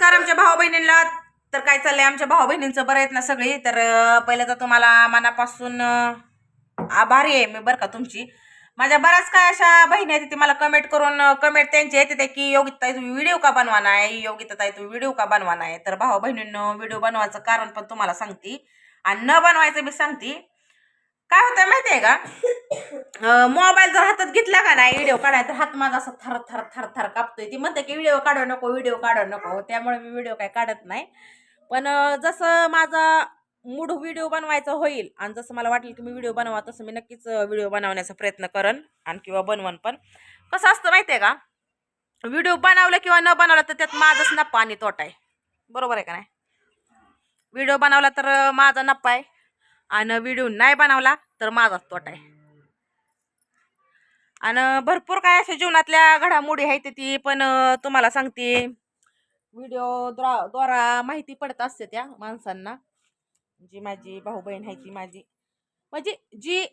नमस्कार आमच्या भाऊ बहिणींना तर काय चाललंय आमच्या भाऊ बहिणींचं बरं आहेत ना सगळी? तर पहिले पहिलं तर तुम्हाला मनापासून आभारी आहे मी बरं का तुमची. माझ्या बऱ्याच काय अशा बहिणी आहेत ते मला कमेंट करून कमेंट त्यांचे येते ते की योगिता ताई तुम्ही व्हिडिओ का बनवाना आहे? योगिता ताई तुम्ही व्हिडिओ का बनवा आहे? तर भाऊ बहिणींनो व्हिडिओ बनवायचं कारण पण तुम्हाला सांगते. आणि न बनवायचं मी सांगते काय होतं माहिती आहे का मोबाईल जर हातात घेतला का नाही व्हिडिओ काढाय तर हात माझा असा थर थर थर थर कापतोय. ती म्हणते की व्हिडिओ काढू नको व्हिडिओ काढू नको. हो, त्यामुळे मी व्हिडिओ काय काढत नाही. पण जसं माझा मूड व्हिडिओ बनवायचा होईल आणि जसं मला वाटेल की मी व्हिडिओ बनवा तसं मी नक्कीच व्हिडिओ बनवण्याचा प्रयत्न करेन आणि किंवा बनवन पण. कसं असतं माहिती आहे का? व्हिडिओ बनवलं किंवा न बनवलं तर त्यात माझाच नफा आणि तोटा आहे. बरोबर आहे का नाही? व्हिडिओ बनवला तर माझा नफा आहे. आणि व्हिडिओ नाही बनवला तर माझाच तोटा आहे. आणि भरपूर काय अशा जीवनातल्या घडामोडी आहेत ती पण तुम्हाला सांगते. व्हिडिओ द्वा द्वारा माहिती पडत असते त्या माणसांना. जी माझी भाऊ बहीण आहे ती माझी. म्हणजे जी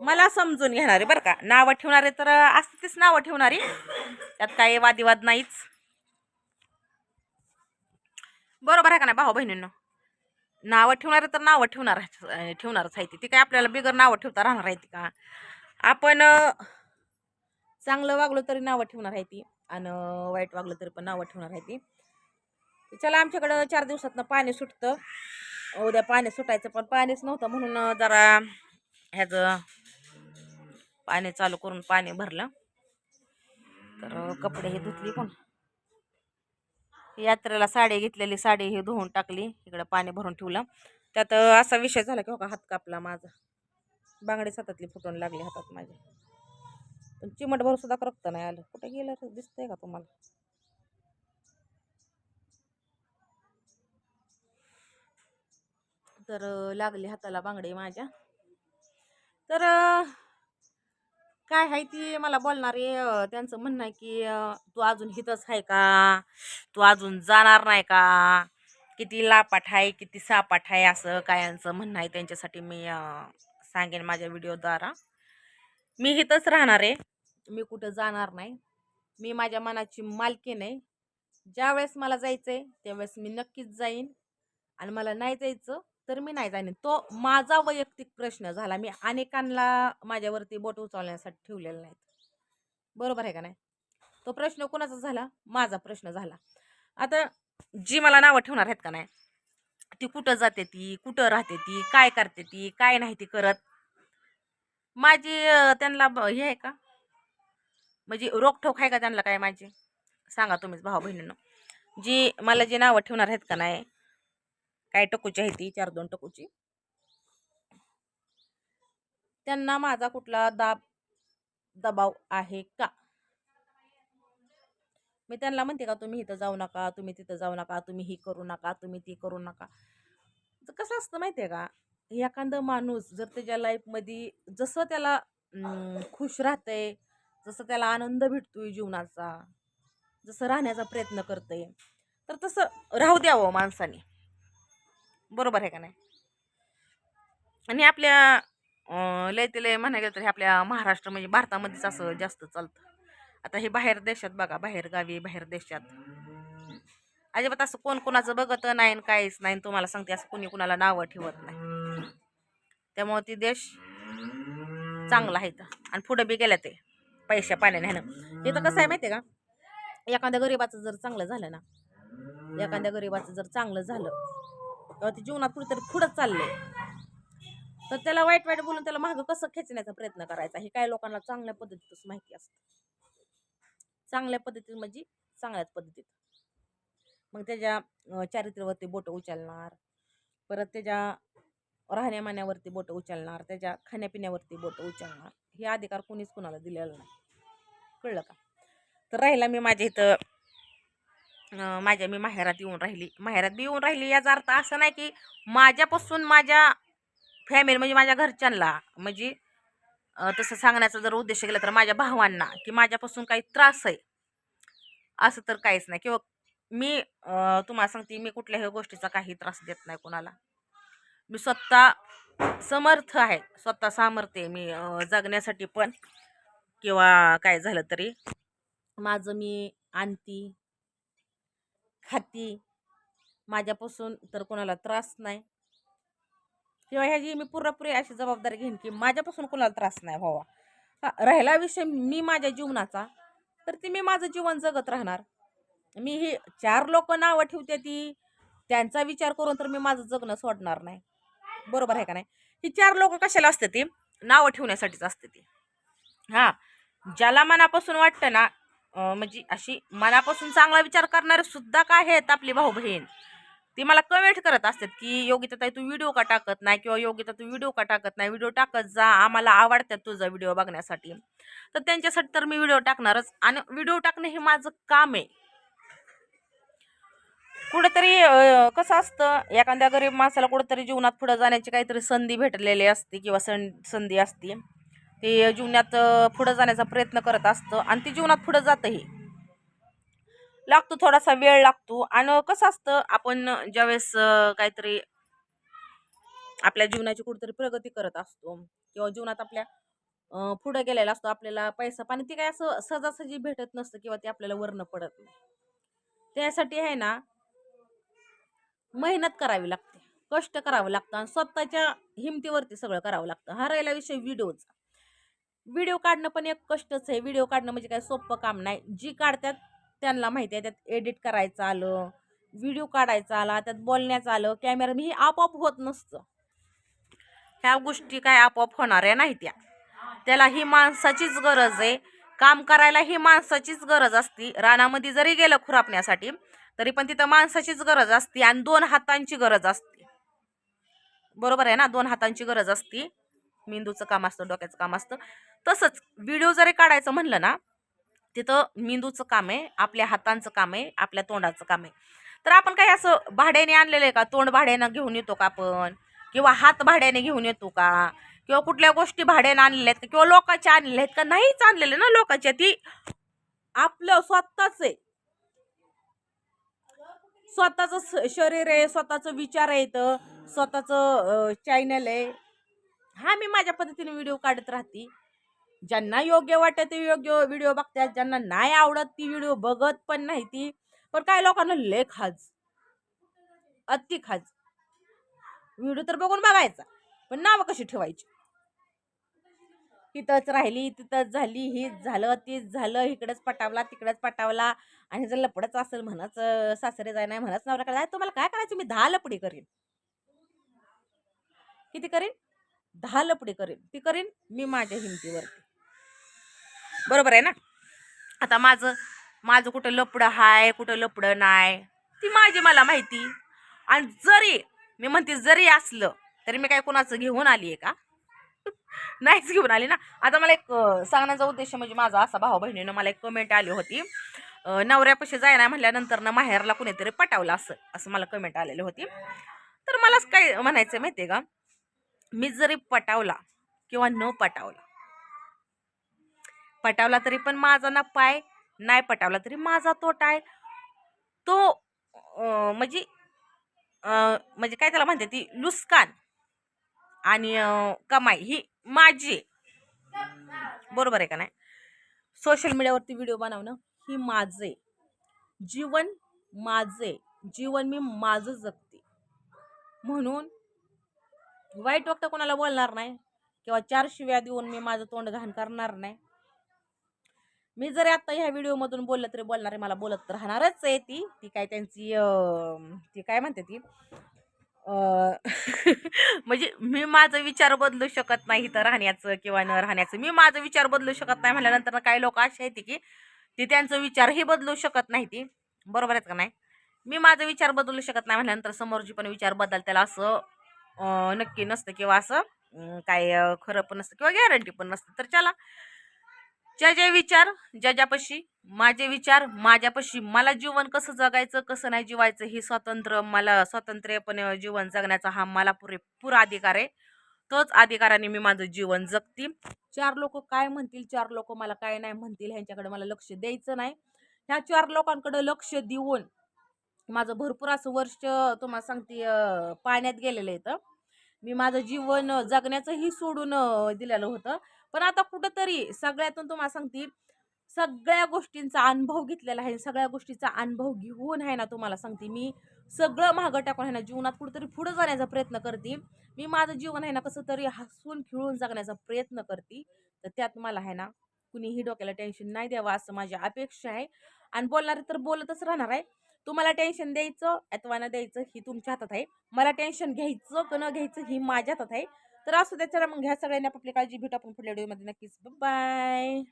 मला समजून घेणारे बरं का. नावं ठेवणारे तर असते तीच नावं ठेवणारी. त्यात काही वादिवाद नाहीच. बरोबर आहे का नाही भाऊ बहिणींना नावं ठेवणार तर नावं ठेवणार ठेवणारच आहे ती काय आपल्याला बिगर नावं ठेवता राहणार आहे ती का? आपण चांगलं वागलो तरी नावं ठेवणार आहे ती आणि वाईट वागलं तरी पण नावं ठेवणार आहे ती. चला आमच्याकडं चार दिवसातनं पाणी सुटतं. उद्या पाणी सुटायचं पण पाणीच नव्हतं म्हणून जरा ह्याचं पाणी चालू करून पाणी भरलं. तर कपडे हे धुतली पण. यात्रेला साडी घेतलेली साडी ही धुवून टाकली इकडं पाणी भरून ठेवलं. त्यात असा विषय झाला की हो का हात कापला माझा. बांगडी सातातली फुटून लागली हातात माझ्या पण चिमटभर सुद्धा रक्त नाही आलं. कुठे गेलं रे? दिसतंय का तुम्हाला? तर लागली हाताला बांगडी माझ्या. तर काय आहे ती मला बोलणारे आहे त्यांचं म्हणणं आहे की तू अजून हितच आहे का? तू अजून जाणार नाही का? किती लापाट आहे किती सापाट आहे? असं कायांचं म्हणणं आहे. त्यांच्यासाठी मी सांगेन माझ्या व्हिडिओद्वारा मी हिथंच राहणार आहे. मी कुठं जाणार नाही. मी माझ्या मनाची मालकी नाही ज्यावेळेस मला जायचं आहे त्यावेळेस मी नक्कीच जाईन. आणि मला नाही जायचं तर मी नाही जाईन तो माझा वैयक्तिक प्रश्न झाला. मी अनेकांना माझ्यावरती बोट उचलण्यासाठी ठेवलेला नाहीत. बरोबर आहे का नाही? तो प्रश्न कोणाचा झाला? माझा प्रश्न झाला. आता जी मला नावं ठेवणार आहेत का नाही? ती कुठं जाते ती? कुठं राहते ती? काय करते ती? काय नाही ती करत? माझी त्यांना ब- हे आहे का? म्हणजे रोखोक आहे का त्यांना काय माझी? सांगा तुम्हीच भाऊ बहिणींना जी मला जी नावं ठेवणार आहेत का नाही काय टकूची आहे ती? चार दोन टकूची. त्यांना माझा कुठला दाब दबाव आहे का? मी त्यांना म्हणते का तुम्ही इथं जाऊ नका तुम्ही तिथं जाऊ नका तुम्ही ही करू नका तुम्ही ती करू नका. तर कसं असतं माहिती आहे का एखादं माणूस जर त्याच्या लाईफमध्ये जसं त्याला खुश राहतंय जसं त्याला आनंद भेटतोय जीवनाचा जसं राहण्याचा प्रयत्न करतंय तर तसं राहू द्यावं माणसाने. बरोबर आहे का नाही? आणि आपल्या अं, लय ते लय म्हणायला गेलं तर हे आपल्या महाराष्ट्र म्हणजे भारतामध्येच असं जास्त चालतं. आता हे बाहेर देशात बघा बाहेर गावी बाहेर देशात. अजिबात असं कोण कोणाचं बघत नाही आणि काहीच नाही तुम्हाला सांगते असं कोणी कुणाला नावं ठेवत नाही. त्यामुळे ती देश चांगला आहे इथं. आणि पुढं बी गेल्या ते पैशा पाण्याने ना. इथं कसं आहे माहिती आहे का? एखाद्या गरीबाचं जर चांगलं झालं ना एखाद्या गरीबाचं जर चांगलं झालं जीवनात कुठेतरी पुढंच चाललंय. तर त्याला वाईट वाईट बोलून त्याला मागं कसं खेचण्याचा प्रयत्न करायचा हे काही लोकांना चांगल्या पद्धतीतच माहिती असतं. चांगल्या पद्धतीत म्हणजे चांगल्याच पद्धतीत. मग त्याच्या चारित्र्यावरती बोटं उचलणार परत त्याच्या राहण्यामान्यावरती बोटं उचलणार त्याच्या खाण्यापिण्यावरती बोटं उचलणार. हे अधिकार कोणीच कुणाला दिलेला नाही. कळलं का? तर राहिला मी माझ्या इथं माझ्या मी माहेरात येऊन राहिली. माहेरात बी येऊन राहिली याचा अर्थ असं नाही की माझ्यापासून माझ्या फॅमिली म्हणजे माझ्या घरच्यांना म्हणजे तसं सांगण्याचा जर उद्देश केला तर माझ्या भावांना की माझ्यापासून काही त्रास आहे. असं तर काहीच नाही. किंवा मी तुम्हाला सांगते मी कुठल्याही गोष्टीचा काही त्रास देत नाही कोणाला. मी स्वतः समर्थ आहे. स्वतः सामर्थ्य आहे मी जगण्यासाठी पण. किंवा काय झालं तरी माझं मी आणती खाती. माझ्यापासून तर कोणाला त्रास नाही. किंवा ह्याची मी पुरेपुरी अशी जबाबदारी घेईन की माझ्यापासून कोणाला त्रास नाही व्हावा. हा, राहिला विषय मी माझ्या जीवनाचा तर ती मी माझं जीवन जगत राहणार. मी ही चार लोक नावं ठेवते ती त्यांचा विचार करून तर मी माझं जगणं सोडणार नाही. बरोबर आहे का नाही? ही चार लोक कशाला असते ती? नावं ठेवण्यासाठीच असते ती. हां ज्याला मनापासून वाटतं ना म्हणजे अशी मनापासून चांगला विचार करणारे सुद्धा काय आहेत आपली भाऊ बहीण? ती मला कमेंट करत असतात की योगिता ताई तू व्हिडिओ का टाकत नाही? किंवा योगिता तू व्हिडिओ का टाकत नाही? व्हिडिओ टाकत जा आम्हाला आवडतात तुझा व्हिडिओ बघण्यासाठी. तर त्यांच्यासाठी तर मी व्हिडिओ टाकणारच. आणि व्हिडिओ टाकणं हे माझं काम आहे. कुठेतरी कसं असतं एखाद्या गरीब माणसाला कुठेतरी जीवनात पुढे जाण्याची काहीतरी संधी भेटलेली असते किंवा सं संधी असते. ते जीवनात पुढं जाण्याचा प्रयत्न करत असतं आणि ते जीवनात पुढं जातंही. लागतो थोडासा वेळ लागतो आणि कसं असतं आपण ज्यावेळेस काहीतरी आपल्या जीवनाची कुठेतरी प्रगती करत असतो किंवा जीवनात आपल्या पुढं गेलेला असतो आपल्याला पैसा पाणी ते काय असं सहजासहजी भेटत नसतं किंवा ते आपल्याला वर्ण पडत नाही. त्यासाठी आहे ना मेहनत करावी लागते कष्ट करावं लागतं आणि स्वतःच्या हिमतीवरती सगळं करावं लागतं. हा राहिला विषय व्हिडिओचा. व्हिडिओ काढणं पण एक कष्टच आहे. व्हिडिओ काढणं म्हणजे काय सोपं काम नाही. जी काढतात त्यांना माहिती आहे त्यात एडिट करायचं आलं व्हिडिओ काढायचा आला त्यात बोलण्याचं आलं कॅमेरा मी हे आपोआप होत नसतं. ह्या गोष्टी काय आपोआप होणार आहे नाही त्या. त्याला ही माणसाचीच गरज आहे. काम करायला ही माणसाचीच गरज असती. रानामध्ये जरी गेलं खुरापण्यासाठी तरी पण तिथं माणसाचीच गरज असते आणि दोन हातांची गरज असते. बरोबर आहे ना? दोन हातांची गरज असती. मेंदूचं काम असतं डोक्याचं काम असतं. तसंच व्हिडिओ जरी काढायचं म्हणलं ना तिथं मेंदूचं काम आहे आपल्या हातांचं काम आहे आपल्या तोंडाचं काम आहे. तर आपण काही असं भाड्याने आणलेलं आहे का? तोंड भाड्यानं घेऊन येतो का आपण? किंवा हात भाड्याने घेऊन येतो का? किंवा कुठल्या गोष्टी भाड्याने आणलेल्या आहेत का? किंवा लोकांच्या आणलेल्या आहेत का? नाहीच आणलेले ना लोकांच्या ती आपलं स्वतःच आहे. स्वतःचं स- शरीर आहे स्वतःचं विचार आहेत स्वतःचं चॅनल आहे. हा मी माझ्या पद्धतीने व्हिडिओ काढत राहते. ज्यांना योग्य वाटत ते योग्य व्हिडिओ बघतात. ज्यांना नाही आवडत ती व्हिडिओ बघत पण नाही ती. पण काही लोकांना लय खाज. अति खाज. व्हिडिओ तर बघून बघायचा. पण नावं कशी ठेवायची? तिथंच राहिली तिथंच झाली हीच झालं तीच झालं इकडेच पटावला तिकडेच पटावला. आणि जर लपडच असेल म्हणच सासरे जाय नाही म्हणच नवरा काय तुम्हाला काय करायचं? मी दहा लपडी करीन. किती करीन? दहा लपडी करेन. ती करीन मी माझ्या हिमतीवरती. बरोबर आहे ना? आता माझं माझं कुठं लपडं हाय कुठं लपडं नाही ती माझी मला माहिती. आणि जरी मी म्हणते जरी असलं तरी मी काय कोणाचं घेऊन आली आहे का? नाहीच घेऊन आली ना. आता मला एक सांगण्याचा उद्देश म्हणजे माझा असा भाऊ बहिणीनं मला एक कमेंट आली होती. नवऱ्यापाशी जायना नाही म्हणल्यानंतर ना माहेरला कुणीतरी पटावलं असं असं मला कमेंट आलेली होती. तर मला काय म्हणायचं माहिती आहे का? मी जरी पटावला किंवा न पटावला पटावला तरी पण माझा ना पाय नाही पटावला तरी माझा तोटा आहे. तो म्हणजे म्हणजे काय त्याला म्हणते ती लुस्कान आणि कमाई ही माझी बरोबर आहे का नाही? सोशल मीडियावरती व्हिडिओ बनवणं ही माझे जीवन माझे जीवन मी माझं जगते. म्हणून वाईट वक्त कोणाला बोलणार नाही. किंवा चार शिव्या देऊन मी माझं तोंड घाण करणार नाही. मी जरी आता ह्या व्हिडिओमधून बोललं तरी बोलणारे मला बोलत राहणारच आहे ती. ती काय त्यांची ती काय म्हणते ती? म्हणजे मी माझा विचार बदलू शकत नाही इथं राहण्याचं किंवा न राहण्याचं. मी माझा विचार बदलू शकत नाही म्हणल्यानंतर काही लोक असे आहेत की ती त्यांचा विचारही बदलू शकत नाही ती. बरोबर आहेत का नाही? मी माझा विचार बदलू शकत नाही म्हणल्यानंतर समोरची पण विचार बदल त्याला असं नक्की नसतं किंवा असं काय खरं पण नसतं किंवा गॅरंटी पण नसतं. तर चला ज्या ज्या विचार ज्या ज्यापाशी माझे विचार माझ्यापाशी मला जीवन कसं जगायचं कसं नाही जीवायचं हे स्वातंत्र्य मला स्वातंत्र्यपणे जीवन जगण्याचा हा मला पुरेपूर अधिकार आहे. तोच अधिकाराने मी माझं जीवन जगते. चार लोक काय म्हणतील? चार लोक मला काय नाही म्हणतील? ह्यांच्याकडे मला लक्ष द्यायचं नाही. ह्या चार लोकांकडे लक्ष देऊन माझं भरपूर असं वर्ष तुम्हाला सांगते पाण्यात गेलेलं आहे तर मी माझं जीवन जगण्याचंही सोडून दिलेलं होतं. पण आता कुठंतरी सगळ्यातून तुम्हाला सांगते सगळ्या गोष्टींचा अनुभव घेतलेला आहे. सगळ्या गोष्टीचा अनुभव घेऊन आहे ना तुम्हाला सांगते मी सगळं मागं टाकून आहे ना जीवनात कुठेतरी पुढं जाण्याचा प्रयत्न करते. मी माझं जीवन आहे ना कसं तरी हसून खिळून जगण्याचा प्रयत्न करते. तर त्यात मला आहे ना कुणीही डोक्याला टेन्शन नाही द्यावं असं माझी अपेक्षा आहे. आणि बोलणारे तर बोलतच राहणार आहे. तुम्हाला टेन्शन द्यायचं अथवा न द्यायचं ही तुमच्या हातात आहे. मला टेन्शन घ्यायचं का न घ्यायचं ही माझ्या हातात आहे. तर असं त्याच्या मग ह्या सगळ्यांनी आपली काळजी भेटू आपण पुढल्या व्हिडिओमध्ये नक्कीच. बाय